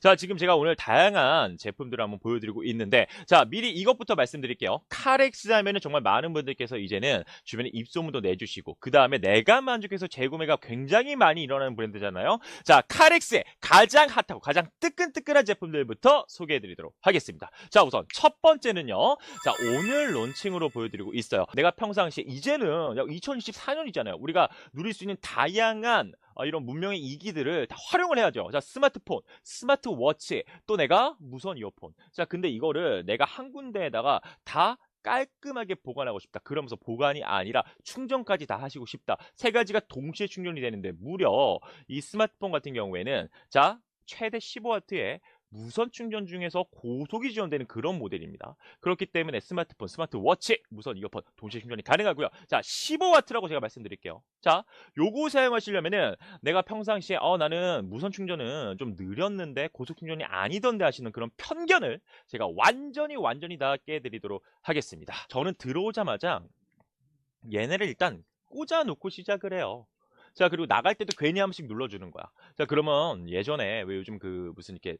자, 지금 제가 오늘 다양한 제품들을 한번 보여드리고 있는데, 자, 미리 이것부터 말씀드릴게요. 카렉스 하면은 정말 많은 분들께서 이제는 주변에 입소문도 내주시고, 그 다음에 내가 만족해서 재구매가 굉장히 많이 일어나는 브랜드잖아요. 자, 카렉스의 가장 핫하고 가장 뜨끈뜨끈한 제품들부터 소개해드리도록 하겠습니다. 자, 우선 첫 번째는요. 자, 오늘 론칭으로 보여드리고 있어요. 내가 평상시에 이제는 2024년이잖아요. 우리가 누릴 수 있는 다양한 어, 이런 문명의 이기들을 다 활용을 해야죠. 자, 스마트폰, 스마트워치, 또 내가 무선 이어폰. 자, 근데 이거를 내가 한 군데에다가 다 깔끔하게 보관하고 싶다. 그러면서 보관이 아니라 충전까지 다 하시고 싶다. 세 가지가 동시에 충전이 되는데 무려 이 스마트폰 같은 경우에는 자, 최대 15W의 무선 충전 중에서 고속이 지원되는 그런 모델입니다. 그렇기 때문에 스마트폰, 스마트워치, 무선 이어폰 동시에 충전이 가능하고요. 자, 15W라고 제가 말씀드릴게요. 자, 요거 사용하시려면은 내가 평상시에 어 나는 무선 충전은 좀 느렸는데 고속 충전이 아니던데 하시는 그런 편견을 제가 완전히 완전히 다 깨드리도록 하겠습니다. 저는 들어오자마자 얘네를 일단 꽂아 놓고 시작을 해요. 자, 그리고 나갈 때도 괜히 한 번씩 눌러주는 거야. 자, 그러면 예전에 왜 요즘 그 무슨 이렇게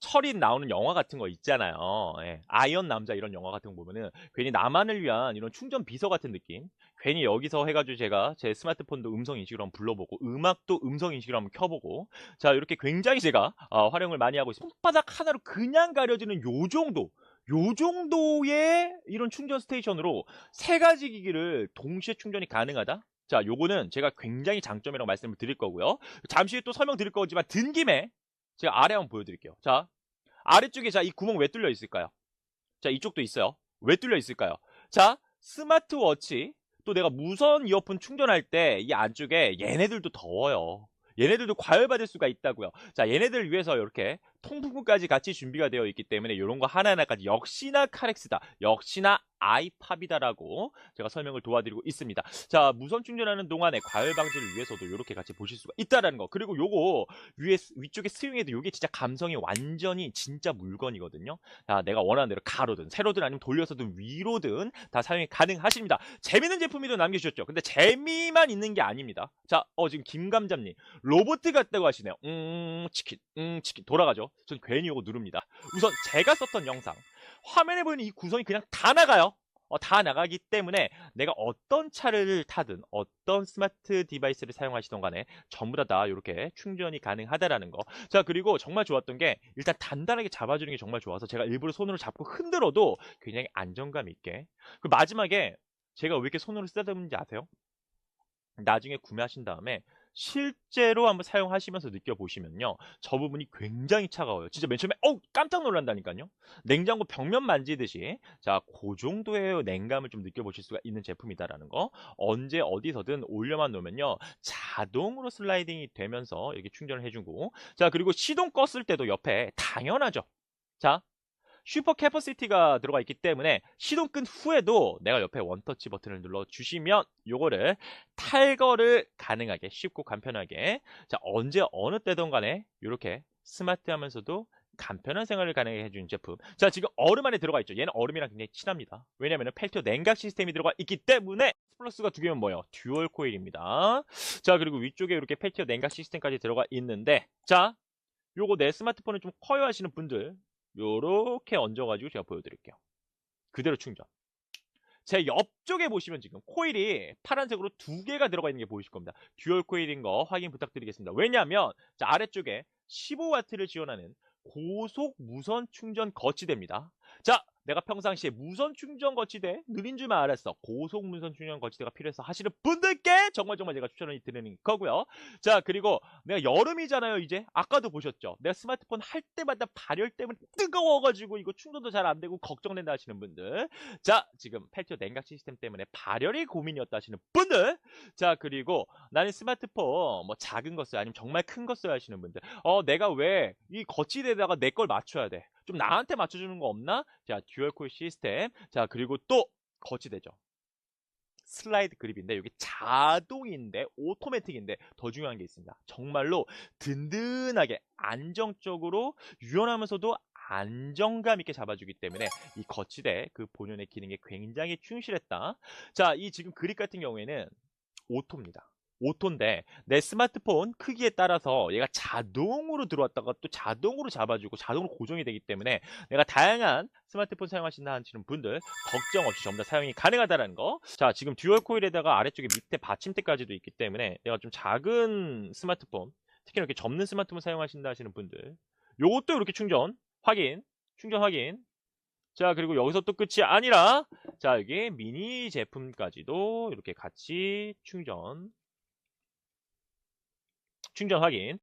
철인 나오는 영화 같은 거 있잖아요. 예, 아이언 남자 이런 영화 같은 거 보면은 괜히 나만을 위한 이런 충전 비서 같은 느낌. 괜히 여기서 해가지고 제가 제 스마트폰도 음성 인식으로 한번 불러보고 음악도 음성 인식으로 한번 켜보고 자 이렇게 굉장히 제가 어, 활용을 많이 하고 있습니다. 손바닥 하나로 그냥 가려지는 요 정도. 요 정도의 이런 충전 스테이션으로 세 가지 기기를 동시에 충전이 가능하다? 자, 요거는 제가 굉장히 장점이라고 말씀을 드릴 거고요. 잠시 후에 또 설명드릴 거지만 든 김에 제가 아래 한번 보여드릴게요. 자, 아래쪽에 자, 이 구멍 왜 뚫려 있을까요? 자, 이쪽도 있어요. 왜 뚫려 있을까요? 자, 스마트워치 또 내가 무선 이어폰 충전할 때 이 안쪽에 얘네들도 더워요. 얘네들도 과열받을 수가 있다고요. 자, 얘네들을 위해서 이렇게 통풍구까지 같이 준비가 되어 있기 때문에 이런 거 하나하나까지 역시나 카렉스다. 역시나 아이팝이다라고 제가 설명을 도와드리고 있습니다. 자, 무선 충전하는 동안에 과열 방지를 위해서도 이렇게 같이 보실 수가 있다라는 거. 그리고 요거 위에 위쪽에 스윙에도 요게 진짜 감성이 완전히 진짜 물건이거든요. 자, 내가 원하는 대로 가로든 세로든 아니면 돌려서든 위로든 다 사용이 가능하십니다. 재밌는 제품이도 남겨주셨죠. 근데 재미만 있는 게 아닙니다. 자, 어 지금 김 감자님 로봇 같다고 하시네요. 음, 치킨, 음, 치킨 돌아가죠. 전 괜히 요거 누릅니다. 우선 제가 썼던 영상 화면에 보이는 이 구성이 그냥 다 나가요. 어, 다 나가기 때문에 내가 어떤 차를 타든 어떤 스마트 디바이스를 사용하시던 간에 전부 다 다 이렇게 충전이 가능하다라는 거. 자 그리고 정말 좋았던 게 일단 단단하게 잡아주는 게 정말 좋아서 제가 일부러 손으로 잡고 흔들어도 굉장히 안정감 있게. 그 마지막에 제가 왜 이렇게 손으로 쓰다듬는지 아세요? 나중에 구매하신 다음에 실제로 한번 사용하시면서 느껴보시면요. 저 부분이 굉장히 차가워요. 진짜 맨 처음에 어 깜짝 놀란다니까요. 냉장고 벽면 만지듯이 자, 그 정도의 냉감을 좀 느껴보실 수가 있는 제품이다라는 거. 언제 어디서든 올려만 놓으면요. 자동으로 슬라이딩이 되면서 이렇게 충전을 해주고 자, 그리고 시동 껐을 때도 옆에 당연하죠. 자, 슈퍼 캐퍼시티가 들어가 있기 때문에 시동 끈 후에도 내가 옆에 원터치 버튼을 눌러 주시면 요거를 탈거를 가능하게 쉽고 간편하게 자 언제 어느 때든 간에 이렇게 스마트하면서도 간편한 생활을 가능하게 해주는 제품. 자, 지금 얼음 안에 들어가 있죠. 얘는 얼음이랑 굉장히 친합니다. 왜냐면 펠티어 냉각 시스템이 들어가 있기 때문에 플러스가 두 개면 뭐예요? 듀얼 코일입니다. 자, 그리고 위쪽에 이렇게 펠티어 냉각 시스템까지 들어가 있는데 자, 요거 내 스마트폰을 좀 커요 하시는 분들 요렇게 얹어가지고 제가 보여드릴게요. 그대로 충전. 제 옆쪽에 보시면 지금 코일이 파란색으로 두 개가 들어가 있는 게 보이실 겁니다. 듀얼 코일인 거 확인 부탁드리겠습니다. 왜냐하면 자, 아래쪽에 15W를 지원하는 고속 무선 충전 거치대입니다. 자, 내가 평상시에 무선 충전 거치대 느린 줄만 알았어. 고속 무선 충전 거치대가 필요해서 하시는 분들께 정말 정말 제가 추천을 드리는 거고요. 자 그리고 내가 여름이잖아요 이제 아까도 보셨죠. 내가 스마트폰 할 때마다 발열 때문에 뜨거워가지고 이거 충전도 잘 안 되고 걱정된다 하시는 분들. 자 지금 펠티어 냉각 시스템 때문에 발열이 고민이었다 하시는 분들. 자 그리고 나는 스마트폰 뭐 작은 거 써요 아니면 정말 큰 거 써야 하시는 분들. 어 내가 왜 이 거치대에다가 내 걸 맞춰야 돼. 좀 나한테 맞춰주는 거 없나? 자, 듀얼 코일 시스템. 자, 그리고 또 거치대죠. 슬라이드 그립인데 이게 자동인데 오토매틱인데 더 중요한 게 있습니다. 정말로 든든하게 안정적으로 유연하면서도 안정감 있게 잡아주기 때문에 이 거치대 그 본연의 기능에 굉장히 충실했다. 자, 이 지금 그립 같은 경우에는 오토입니다. 오토인데 내 스마트폰 크기에 따라서 얘가 자동으로 들어왔다가 또 자동으로 잡아주고 자동으로 고정이 되기 때문에 내가 다양한 스마트폰 사용하신다 하시는 분들 걱정 없이 전부 다 사용이 가능하다는 거. 자, 지금 듀얼 코일에다가 아래쪽에 밑에 받침대까지도 있기 때문에 내가 좀 작은 스마트폰, 특히 이렇게 접는 스마트폰 사용하신다 하시는 분들 요것도 이렇게 충전 확인, 충전 확인. 자, 그리고 여기서 또 끝이 아니라 자, 여기 미니 제품까지도 이렇게 같이 충전 충전 확인.